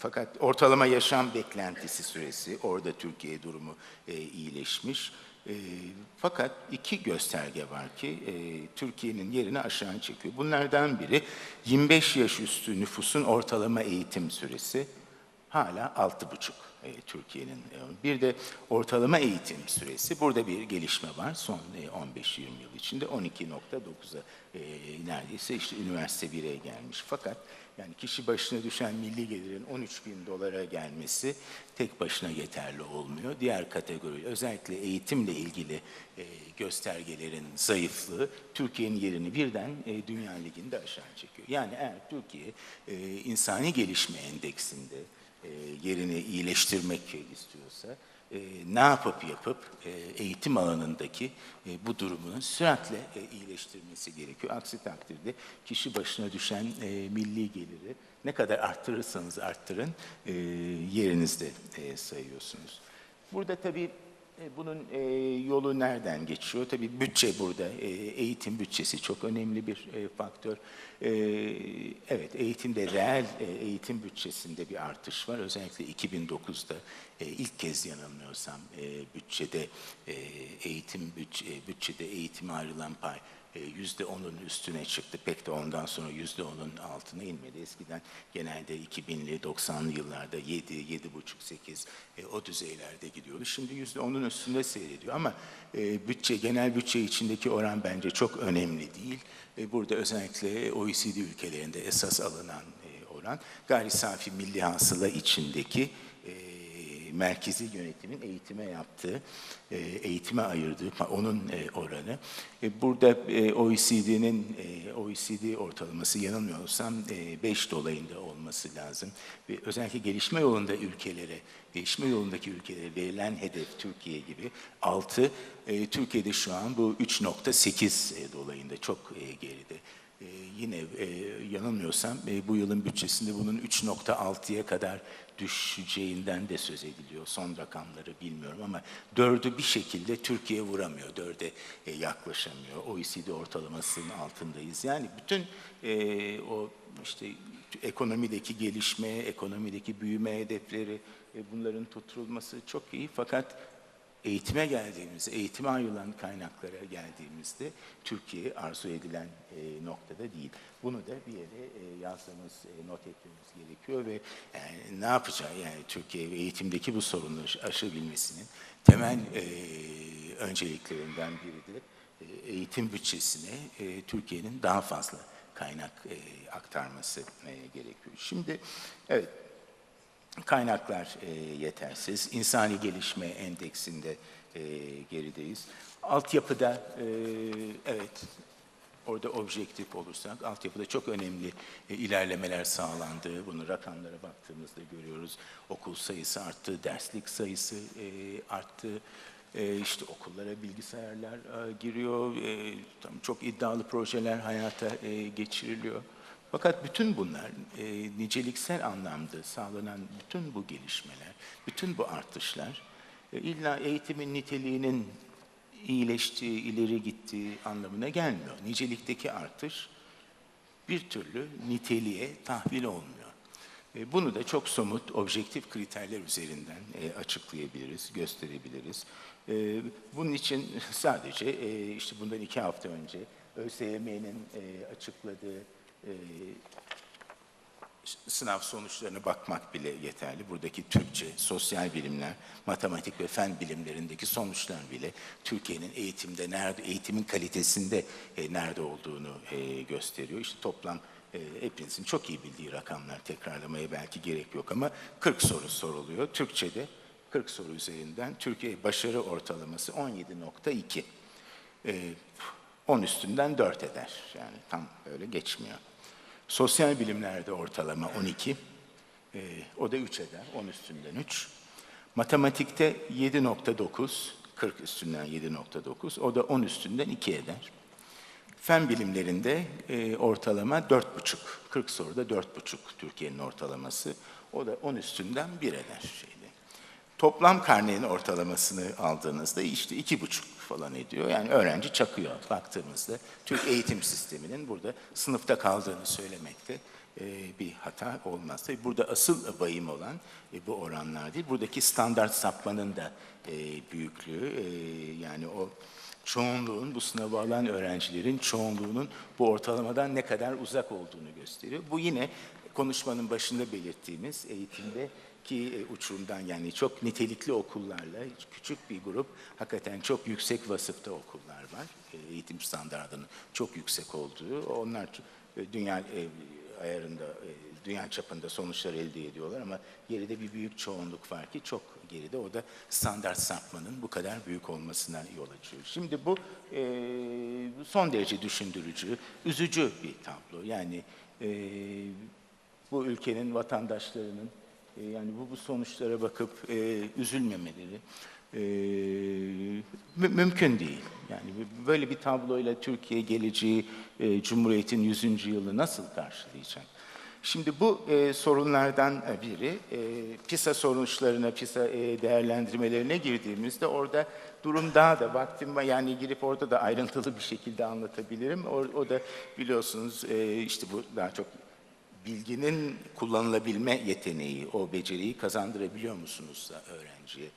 fakat ortalama yaşam beklentisi süresi, orada Türkiye durumu e, iyileşmiş. E, fakat iki gösterge var ki e, Türkiye'nin yerini aşağı çekiyor. Bunlardan biri 25 yaş üstü nüfusun ortalama eğitim süresi hala altı buçuk e, Türkiye'nin. E, Bir de ortalama eğitim süresi. Burada bir gelişme var son e, 15-20 yıl içinde 12.9'a e, neredeyse işte üniversite 1'e gelmiş. Fakat yani kişi başına düşen milli gelirin 13 bin dolara gelmesi tek başına yeterli olmuyor. Diğer kategori özellikle eğitimle ilgili e, göstergelerin zayıflığı Türkiye'nin yerini birden e, Dünya Ligi'nde aşağı çekiyor. Yani eğer Türkiye e, insani gelişme endeksinde e, yerini iyileştirmek istiyorsa e, ne yapıp yapıp e, eğitim alanındaki e, bu durumunu süratle e, iyileştirmesi gerekiyor. Aksi takdirde kişi başına düşen e, milli geliri ne kadar arttırırsanız arttırın e, yerinizde e, sayıyorsunuz. Burada tabii Bunun e, yolu nereden geçiyor? Tabii bütçe burada, e, eğitim bütçesi çok önemli bir e, faktör. E, evet, eğitimde reel e, eğitim bütçesinde bir artış var. Özellikle 2009'da e, ilk kez yanılmıyorsam e, bütçede e, eğitim bütçe, bütçede eğitime ayrılan pay e, yüzde onun üstüne çıktı. Pek de ondan sonra yüzde onun altına inmedi. Eskiden genelde 2000'li 90'lı yıllarda 7, 7,5, 8 e, o düzeylerde gidiyordu. Şimdi yüzde onun üstünde seyrediyor ama e, bütçe, genel bütçe içindeki oran bence çok önemli değil. E, burada özellikle OECD ülkelerinde esas alınan e, oran gayri safi milli hasıla içindeki e, merkezi yönetimin eğitime yaptığı, e, eğitime ayırdığı onun e, oranı. E, Burada e, OECD'nin OECD ortalaması yanılmıyorsam 5 dolayında olması lazım. Ve özellikle gelişme yolunda ülkelere, gelişme yolundaki ülkelere verilen hedef Türkiye gibi 6, Türkiye'de şu an bu 3.8 dolayında çok. Ee, yine e, yanılmıyorsam e, bu yılın bütçesinde bunun 3.6'ya kadar düşeceğinden de söz ediliyor. Son rakamları bilmiyorum ama dördü bir şekilde Türkiye vuramıyor. Dörde e, yaklaşamıyor. OECD ortalamasının altındayız. Yani bütün e, o işte ekonomideki gelişme, ekonomideki büyüme hedefleri e, bunların tutturulması çok iyi fakat eğitime geldiğimizde, eğitime ayrılan kaynaklara geldiğimizde Türkiye arzu edilen e, noktada değil. Bunu da bir yere e, yazmamız, e, not etmemiz gerekiyor ve yani ne yapacağı yani Türkiye eğitimdeki bu sorunları aşabilmesinin temel e, önceliklerinden biri de e, eğitim bütçesine e, Türkiye'nin daha fazla kaynak e, aktarması e, gerekiyor. Şimdi evet Kaynaklar e, yetersiz. İnsani gelişme endeksinde e, gerideyiz. Altyapıda e, evet orada objektif olursak altyapıda çok önemli e, ilerlemeler sağlandı. Bunu rakamlara baktığımızda görüyoruz. Okul sayısı arttı, derslik sayısı e, arttı. E, işte okullara bilgisayarlar e, giriyor. E, tam çok iddialı projeler hayata e, geçiriliyor. Fakat bütün bunlar e, niceliksel anlamda sağlanan bütün bu gelişmeler, bütün bu artışlar e, illa eğitimin niteliğinin iyileştiği, ileri gittiği anlamına gelmiyor. Nicelikteki artış bir türlü niteliğe tahvil olmuyor. E, bunu da çok somut, objektif kriterler üzerinden e, açıklayabiliriz, gösterebiliriz. E, bunun için sadece e, işte bundan iki hafta önce ÖSYM'nin e, açıkladığı e, sınav sonuçlarına bakmak bile yeterli. Buradaki Türkçe, sosyal bilimler, matematik ve fen bilimlerindeki sonuçlar bile Türkiye'nin eğitimde nerede, eğitimin kalitesinde e, nerede olduğunu e, gösteriyor. İşte toplam e, hepinizin çok iyi bildiği rakamlar tekrarlamaya belki gerek yok ama 40 soru soruluyor. Türkçe'de 40 soru üzerinden Türkiye başarı ortalaması 17.2. E, 10 üstünden 4 eder. Yani tam öyle geçmiyor. Sosyal bilimlerde ortalama 12. E, o da 3 eder. 10 üstünden 3. Matematikte 7.9. 40 üstünden 7.9. O da 10 üstünden 2 eder. Fen bilimlerinde e, ortalama 4.5. 40 soruda 4.5 Türkiye'nin ortalaması. O da 10 üstünden 1 eder şeyde. Toplam karnenin ortalamasını aldığınızda işte iki buçuk falan ediyor. Yani öğrenci çakıyor baktığımızda. Türk eğitim sisteminin burada sınıfta kaldığını söylemekte e, bir hata olmaz. Tabii burada asıl vahim olan e, bu oranlar değil, buradaki standart sapmanın da e, büyüklüğü. Yani o çoğunluğun, bu sınavı alan öğrencilerin çoğunluğunun bu ortalamadan ne kadar uzak olduğunu gösteriyor. Bu yine konuşmanın başında belirttiğimiz eğitimde ki e, uçurumdan yani çok nitelikli okullarla küçük bir grup hakikaten çok yüksek vasıfta okullar var. E, Eğitim standartının çok yüksek olduğu. Onlar e, dünya ayarında, dünya çapında sonuçlar elde ediyorlar ama geride bir büyük çoğunluk var ki çok geride. O da standart sapmanın bu kadar büyük olmasına yol açıyor. Şimdi bu e, son derece düşündürücü, üzücü bir tablo. Yani e, bu ülkenin vatandaşlarının e, yani bu, bu sonuçlara bakıp e, üzülmemeleri e, mü- mümkün değil. Yani böyle bir tabloyla Türkiye geleceği e, Cumhuriyet'in 100. yılı nasıl karşılayacak? Şimdi bu e, sorunlardan biri e, PISA sonuçlarına, PISA e, değerlendirmelerine girdiğimizde orada durum daha da vaktim var yani girip orada da ayrıntılı bir şekilde anlatabilirim. O, o da biliyorsunuz e, işte bu daha çok bilginin kullanılabilme yeteneği, o beceriyi kazandırabiliyor musunuz da öğrenciye?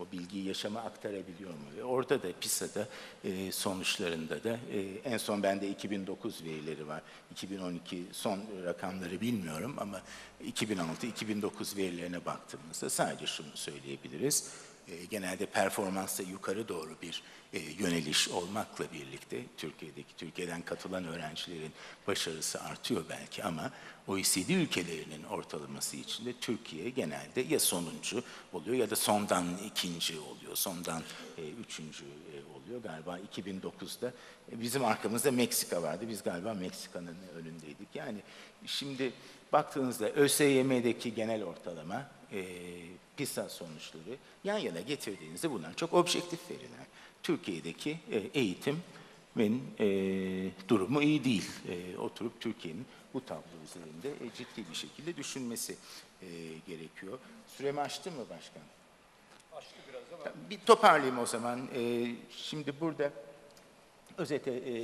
O bilgiyi yaşama aktarabiliyor mu? Ve orada da PISA'da e, sonuçlarında da e, en son bende 2009 verileri var. 2012 son rakamları bilmiyorum ama 2006-2009 verilerine baktığımızda sadece şunu söyleyebiliriz. E, genelde performansta yukarı doğru bir e, yöneliş olmakla birlikte Türkiye'deki Türkiye'den katılan öğrencilerin başarısı artıyor belki ama OECD ülkelerinin ortalaması içinde Türkiye genelde ya sonuncu oluyor ya da sondan ikinci oluyor, sondan e, üçüncü e, oluyor. Galiba 2009'da e, bizim arkamızda Meksika vardı. Biz galiba Meksika'nın önündeydik. Yani şimdi baktığınızda ÖSYM'deki genel ortalama e, PISA sonuçları yan yana getirdiğinizde bunlar çok objektif veriler. Türkiye'deki e, eğitimin e, durumu iyi değil. E, oturup Türkiye'nin bu tablo üzerinde e, ciddi bir şekilde düşünmesi e, gerekiyor. Süremi açtı mı başkan? Açtı biraz ama Bir toparlayayım o zaman. E, şimdi burada özete e,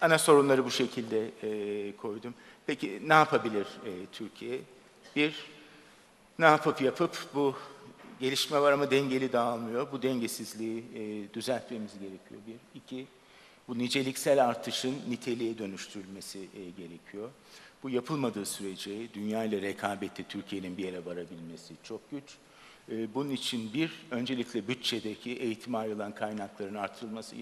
ana sorunları bu şekilde e, koydum. Peki ne yapabilir e, Türkiye? Bir, ne yapıp yapıp bu gelişme var ama dengeli dağılmıyor. Bu dengesizliği e, düzeltmemiz gerekiyor. Bir. iki bu niceliksel artışın niteliğe dönüştürülmesi e, gerekiyor. Bu yapılmadığı sürece dünya ile rekabette Türkiye'nin bir yere varabilmesi çok güç. E, bunun için bir, öncelikle bütçedeki eğitime ayrılan kaynakların artırılması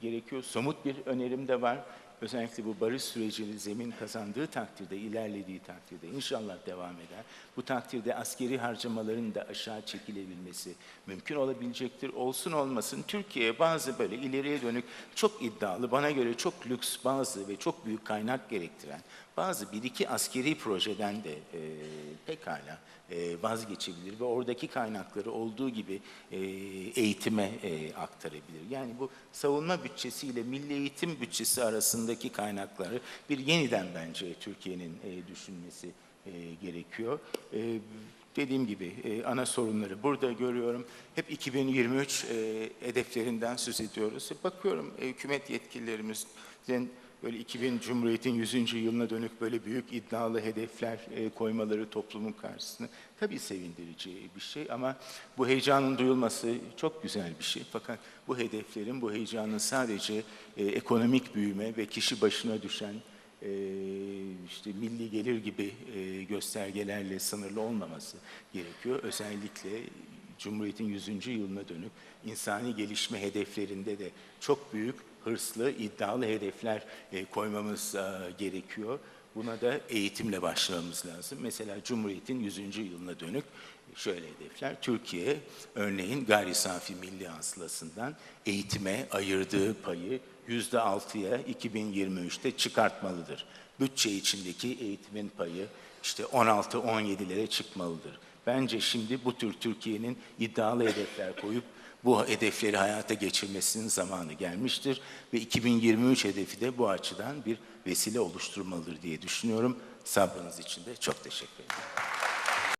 gerekiyor. Somut bir önerim de var. Özellikle bu barış sürecinin zemin kazandığı takdirde, ilerlediği takdirde inşallah devam eder. Bu takdirde askeri harcamaların da aşağı çekilebilmesi mümkün olabilecektir. Olsun olmasın Türkiye bazı böyle ileriye dönük çok iddialı, bana göre çok lüks bazı ve çok büyük kaynak gerektiren bazı bir iki askeri projeden de e, pekala e, vazgeçebilir ve oradaki kaynakları olduğu gibi e, eğitime e, aktarabilir. Yani bu savunma bütçesiyle milli eğitim bütçesi arasındaki kaynakları bir yeniden bence Türkiye'nin e, düşünmesi e, gerekiyor. E, dediğim gibi e, ana sorunları burada görüyorum. Hep 2023 e, hedeflerinden söz ediyoruz. Bakıyorum e, hükümet yetkililerimizin böyle 2000 Cumhuriyet'in 100. yılına dönük böyle büyük iddialı hedefler e, koymaları toplumun karşısına tabii sevindirici bir şey ama bu heyecanın duyulması çok güzel bir şey. Fakat bu hedeflerin, bu heyecanın sadece e, ekonomik büyüme ve kişi başına düşen e, işte milli gelir gibi e, göstergelerle sınırlı olmaması gerekiyor. Özellikle Cumhuriyet'in 100. yılına dönük insani gelişme hedeflerinde de çok büyük hırslı, iddialı hedefler e, koymamız e, gerekiyor. Buna da eğitimle başlamamız lazım. Mesela Cumhuriyet'in 100. yılına dönük şöyle hedefler. Türkiye örneğin gayri safi milli hasılasından eğitime ayırdığı payı yüzde altıya 2023'te çıkartmalıdır. Bütçe içindeki eğitimin payı işte 16-17'lere çıkmalıdır. Bence şimdi bu tür Türkiye'nin iddialı hedefler koyup bu hedefleri hayata geçirmesinin zamanı gelmiştir ve 2023 hedefi de bu açıdan bir vesile oluşturmalıdır diye düşünüyorum. Sabrınız için de çok teşekkür ederim.